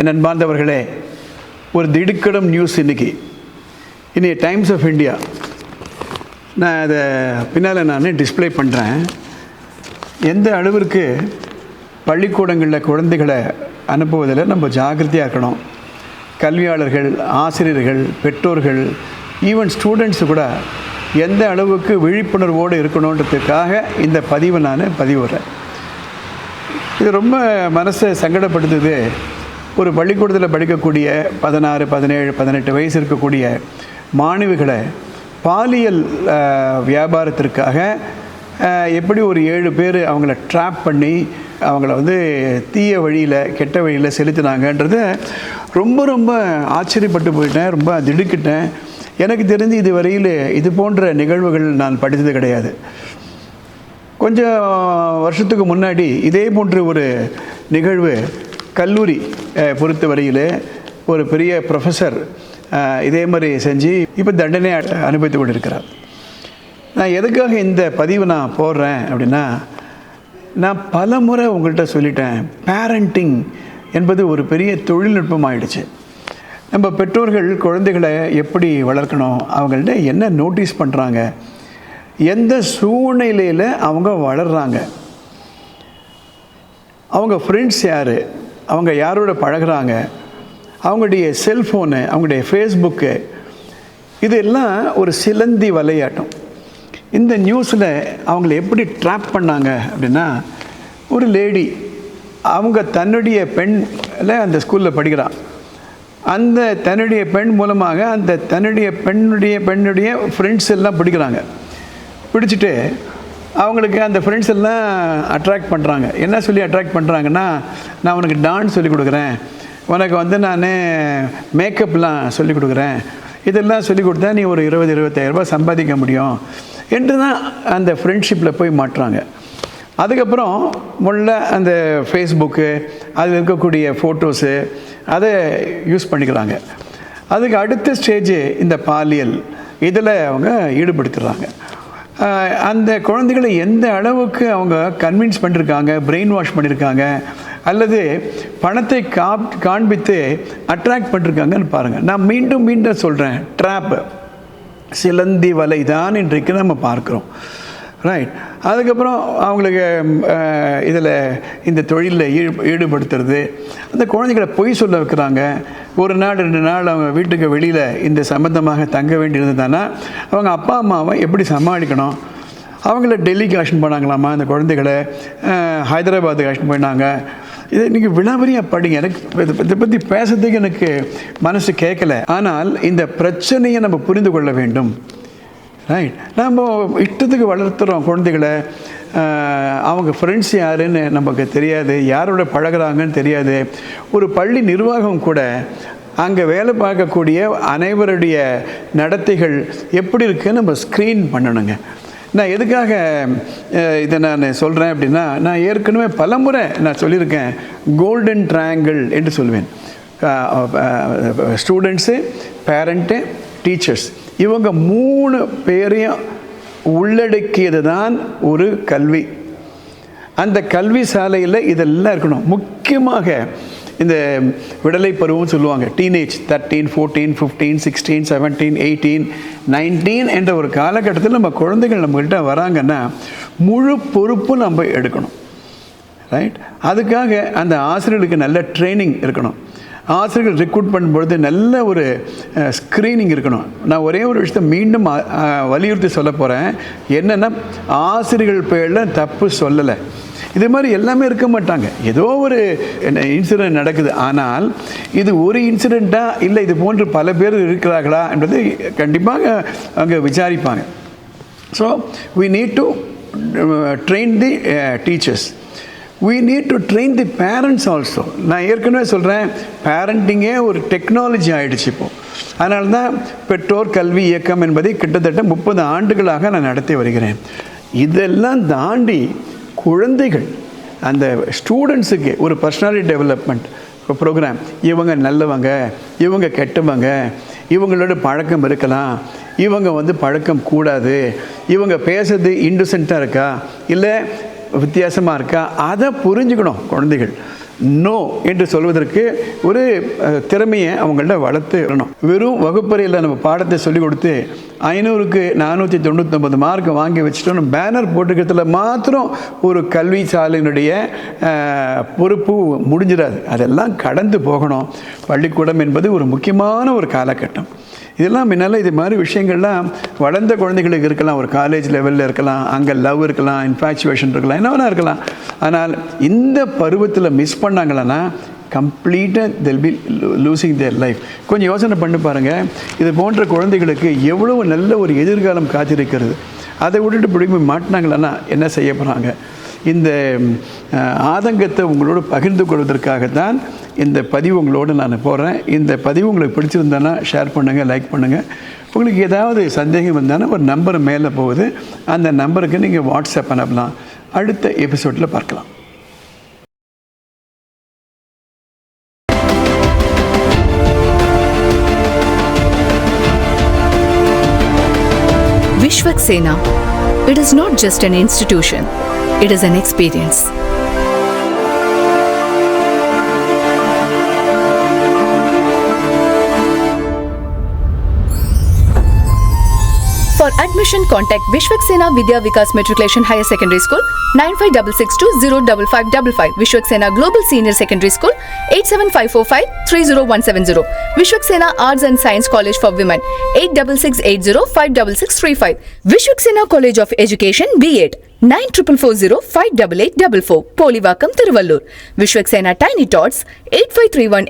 என் அன்பார்ந்தவர்களே ஒரு திடுக்கடும் நியூஸ் இன்னைக்கு. இனி டைம்ஸ் ஆஃப் இந்தியா நான் அதை பின்னால் நான் டிஸ்ப்ளே பண்ணுறேன் எந்த அளவிற்கு பள்ளிக்கூடங்களில் குழந்தைகளை அனுப்புவதில் நம்ம ஜாகிரதையாக இருக்கணும். கல்வியாளர்கள் ஆசிரியர்கள் பெற்றோர்கள் ஈவன் ஸ்டூடெண்ட்ஸு கூட எந்த அளவுக்கு விழிப்புணர்வோடு இருக்கணுன்றதுக்காக இந்த பதிவை நான் பதிவுறேன் இது ரொம்ப மனசை சங்கடப்படுத்துது. ஒரு பள்ளிக்கூடத்தில் படிக்கக்கூடிய பதினாறு பதினேழு பதினெட்டு வயசு இருக்கக்கூடிய மாணவிகளை பாலியல் வியாபாரத்திற்காக எப்படி ஒரு ஏழு பேர் அவங்கள ட்ராப் பண்ணி அவங்கள வந்து தீய வழியில் கெட்ட வழியில் செலுத்தினாங்கன்றத ரொம்ப ரொம்ப ஆச்சரியப்பட்டு போயிட்டேன் ரொம்ப திடுக்கிட்டேன். எனக்கு தெரிஞ்சு இது வரையில் இது போன்ற நிகழ்வுகள் நான் படித்தது கிடையாது. கொஞ்சம் வருஷத்துக்கு முன்னாடி இதே போன்ற ஒரு நிகழ்வு கல்லூரி பொறுத்தவரையில் பொறுத்த வரையில் ஒரு பெரிய ப்ரொஃபஸர் இதே மாதிரி செஞ்சு இப்போ தண்டனை அனுபவித்து கொண்டிருக்கிறார். நான் எதுக்காக இந்த பதிவு நான் போடுறேன் அப்படின்னா நான் பல முறை உங்கள்கிட்ட சொல்லிட்டேன் பேரண்டிங் என்பது ஒரு பெரிய தொழில்நுட்பம் ஆயிடுச்சு. நம்ம பெற்றோர்கள் குழந்தைகளை எப்படி வளர்க்கணும் அவங்கள்ட்ட என்ன நோட்டீஸ் பண்ணுறாங்க எந்த சூழ்நிலையில் அவங்க வளர்கிறாங்க அவங்க ஃப்ரெண்ட்ஸ் யார் அவங்க யாரோட பழகுறாங்க? அவங்களுடைய செல்ஃபோனு அவங்களுடைய ஃபேஸ்புக்கு இதெல்லாம் ஒரு சிலந்தி விளையாட்டம் இந்த நியூஸில் அவங்கள எப்படி ட்ராப் பண்ணாங்க அப்படின்னா ஒரு லேடி அவங்க தன்னுடைய பெண்ல அந்த ஸ்கூலில் படிக்கிறான் அந்த தன்னுடைய பெண் மூலமாக அந்த தன்னுடைய பெண்ணுடைய பெண்ணுடைய ஃப்ரெண்ட்ஸ் எல்லாம் பிடிக்கிறாங்க. பிடிச்சிட்டு அவங்களுக்கு அந்த ஃப்ரெண்ட்ஸ் எல்லாம் அட்ராக்ட் பண்ணுறாங்க என்ன சொல்லி அட்ராக்ட் பண்ணுறாங்கன்னா நான் உனக்கு டான்ஸ் சொல்லிக் கொடுக்குறேன். உனக்கு வந்து நான் மேக்கப்லாம் சொல்லிக் கொடுக்குறேன். இதெல்லாம் சொல்லி கொடுத்தா நீ ஒரு இருபது இருபத்தாயிரம் ரூபாய் சம்பாதிக்க முடியும் என்று தான் அந்த ஃப்ரெண்ட்ஷிப்பில் போய் மாட்டுறாங்க. அதுக்கப்புறம் முள்ள அந்த ஃபேஸ்புக்கு அதில் இருக்கக்கூடிய ஃபோட்டோஸு அதை யூஸ் பண்ணிக்கிறாங்க. அதுக்கு அடுத்த ஸ்டேஜ் இந்த பாலியல் இதில் அவங்க ஈடுபடுத்துகிறாங்க அந்த குழந்தைகளை எந்த அளவுக்கு அவங்க கன்வின்ஸ் பண்ணியிருக்காங்க பிரெயின் வாஷ் பண்ணியிருக்காங்க அல்லது பணத்தை காப் காண்பித்து அட்ராக்ட் பண்ணிருக்காங்கன்னு பாருங்கள் நான் மீண்டும் மீண்டும் சொல்கிறேன் ட்ராப்பு சிலந்தி வலை தான் இன்றைக்கு நம்ம பார்க்குறோம். ரைட் அதுக்கப்புறம் அவங்களுக்கு இதில் இந்த தொழிலில் ஈடு ஈடுபடுத்துறது அந்த குழந்தைகளை பொய் சொல்ல வைக்கிறாங்க. ஒரு நாள் ரெண்டு நாள் அவங்க வீட்டுக்கு வெளியில் இந்த சம்மந்தமாக தங்க வேண்டியிருந்ததுன்னா அவங்க அப்பா அம்மாவை எப்படி சமாளிக்கணும்? அவங்கள டெல்லிக்கு அழைச்சிட்டு போனாங்களாமா அந்த குழந்தைகளை? ஹைதராபாத்துக்கு அழைச்சிட்டு போயினாங்க இதை நீங்கள் விளாபரியாக படிங்க. எனக்கு இதை- இதை பற்றி பேசுறதுக்கு எனக்கு மனசு கேட்கல. ஆனால் இந்த பிரச்சனையை நம்ம புரிந்து கொள்ள வேண்டும். ரைட் நம்ம இஷ்டத்துக்கு வளர்த்துறோம் குழந்தைகளை. அவங்க ஃப்ரெண்ட்ஸ் யாருன்னு நமக்கு தெரியாது. யாரோட பழகுறாங்கன்னு தெரியாது. ஒரு பள்ளி நிர்வாகம் கூட அங்கே வேலை பார்க்கக்கூடிய அனைவருடைய நடத்தைகள் எப்படி இருக்குன்னு நம்ம ஸ்க்ரீன் பண்ணணுங்க. நான் எதுக்காக இதை நான் சொல்கிறேன் அப்படின்னா நான் ஏற்கனவே பலமுறை நான் சொல்லியிருக்கேன். கோல்டன் ட்ரையாங்கிள் என்று சொல்லுவேன் ஸ்டூடெண்ட்ஸு பேரண்ட்டு டீச்சர்ஸ் இவங்க மூணு பேரையும் உள்ளடக்கியது தான் ஒரு கல்வி. அந்த கல்வி சாலையில் இதெல்லாம் இருக்கணும். முக்கியமாக இந்த விடலை பருவம் சொல்லுவாங்க. Teenage thirteen fourteen fifteen sixteen seventeen eighteen nineteen என்ற ஒரு காலகட்டத்தில் நம்ம குழந்தைகள் நம்மகிட்ட வராங்கன்னா முழு பொறுப்பும் நம்ம எடுக்கணும். ரைட் அதுக்காக அந்த ஆசிரியர்களுக்கு நல்ல ட்ரைனிங் இருக்கணும். ஆசிரியர்கள் ரெக்ரூட் பண்ணும்பொழுது நல்ல ஒரு ஸ்க்ரீனிங் இருக்கணும். நான் ஒரே ஒரு விஷயத்தை மீண்டும் வலியுறுத்தி சொல்ல போகிறேன் என்னென்னா ஆசிரியர்கள் பேரில் தப்பு சொல்லலை. இது மாதிரி எல்லாமே இருக்க மாட்டாங்க. ஏதோ ஒரு இன்சிடென்ட் நடக்குது. ஆனால் இது ஒரு இன்சிடெண்ட்டாக இல்லை இது போன்று பல பேர் இருக்கிறார்களா என்பது கண்டிப்பாக அங்கே விசாரிப்பாங்க. So we need to train the teachers we need to train the parents also நான் ஏற்கனவே சொல்கிறேன் பேரண்டிங்கே ஒரு டெக்னாலஜி ஆகிடுச்சு இப்போ. அதனால தான் பெற்றோர் கல்வி இயக்கம் என்பதை கிட்டத்தட்ட முப்பது ஆண்டுகளாக நான் நடத்தி வருகிறேன். இதெல்லாம் தாண்டி குழந்தைகள் அந்த ஸ்டூடெண்ட்ஸுக்கு ஒரு பர்சனாலிட்டி டெவலப்மெண்ட் ப்ரோக்ராம் இவங்க நல்லவங்க இவங்க கெட்டவங்க இவங்களோட பழக்கம் இருக்கலாம் இவங்க வந்து பழக்கம் கூடாது இவங்க பேசுறது இன்டசென்ட்டாக இருக்கா இல்லை வித்தியாசமாக இருக்கா? அதை புரிஞ்சுக்கணும் குழந்தைகள். நோ என்று சொல்வதற்கு ஒரு திறமையை அவங்கள்ட்ட வளர்த்து வரணும். வெறும் வகுப்பறையில் நம்ம பாடத்தை சொல்லிக் கொடுத்து ஐநூறுக்கு நானூற்றி தொண்ணூற்றொம்பது மார்க் வாங்கி வச்சுட்டோம் பேனர் போட்டுக்கிறதுல மாத்திரம் ஒரு கல்வி சாலையினுடைய பொறுப்பு முடிஞ்சிடாது. அதெல்லாம் கடந்து போகணும். பள்ளிக்கூடம் என்பது ஒரு முக்கியமான ஒரு காலகட்டம். இதெல்லாம் முன்னால் இது மாதிரி விஷயங்கள்லாம் வளர்ந்த குழந்தைகளுக்கு இருக்கலாம். ஒரு காலேஜ் லெவலில் இருக்கலாம். அங்கே லவ் இருக்கலாம். இன்ஃபாக்சுவேஷன் இருக்கலாம். என்ன இருக்கலாம். ஆனால் இந்த பருவத்தில் மிஸ் பண்ணாங்களான்னா கம்ப்ளீட்டாக they'll be losing their life கொஞ்சம் யோசனை பண்ணி பாருங்கள் இது போன்ற குழந்தைகளுக்கு எவ்வளவு நல்ல ஒரு எதிர்காலம் காத்திருக்கிறது. அதை விட்டுட்டு பிடிக்கும் மாட்டினாங்களன்னா என்ன செய்ய போகிறாங்க இந்த ஆதங்கத்தை உங்களோடு பகிர்ந்து கொள்வதற்காகத்தான் இந்த பதிவு உங்களோடு நான் போகிறேன் இந்த பதிவு உங்களுக்கு பிடிச்சிருந்தேன்னா ஷேர் பண்ணுங்கள் லைக் பண்ணுங்கள் உங்களுக்கு ஏதாவது சந்தேகம் வந்தாலும் ஒரு நம்பர் மேலே போகுது. அந்த நம்பருக்கு நீங்கள் வாட்ஸ்அப் அனுப்பலாம். அடுத்த எபிசோடில் பார்க்கலாம். Vishwak Sena. It is not just an institution, it is an experience. For admission, contact Vishwak Sena Vidya Vikas Matriculation Higher Secondary School 95662-05555 Vishwak Sena Global Senior Secondary School 87545-30170 Vishwak Sena Arts and Science College for Women 86680-56635 Vishwak Sena College of Education B8 nine triple four zero five double eight double four Polivakkam Tiruvallur Vishwaksena tiny tots eight five three one